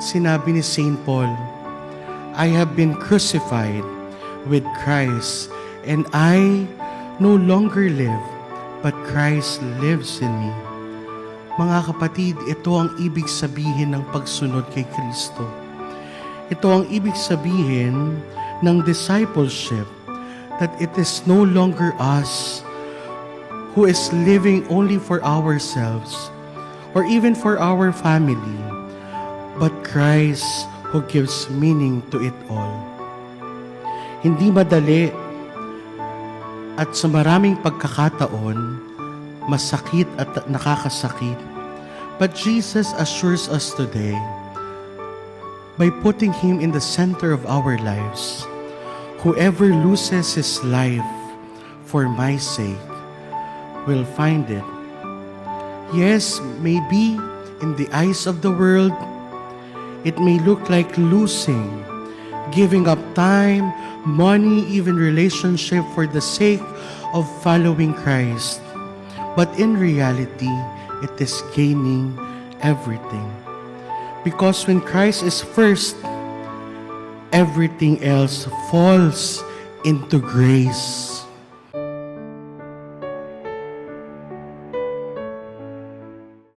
sinabi ni St. Paul, I have been crucified with Christ, and I no longer live, but Christ lives in me. Mga kapatid, ito ang ibig sabihin ng pagsunod kay Kristo. Ito ang ibig sabihin ng discipleship that it is no longer us who is living only for ourselves or even for our family, but Christ who gives meaning to it all. Hindi madali at sa maraming pagkakataon, masakit at nakakasakit. But Jesus assures us today, by putting Him in the center of our lives, whoever loses his life for my sake will find it. Yes, maybe in the eyes of the world, it may look like losing, giving up time, money, even relationship for the sake of following Christ. But in reality, it is gaining everything. Because when Christ is first, everything else falls into grace.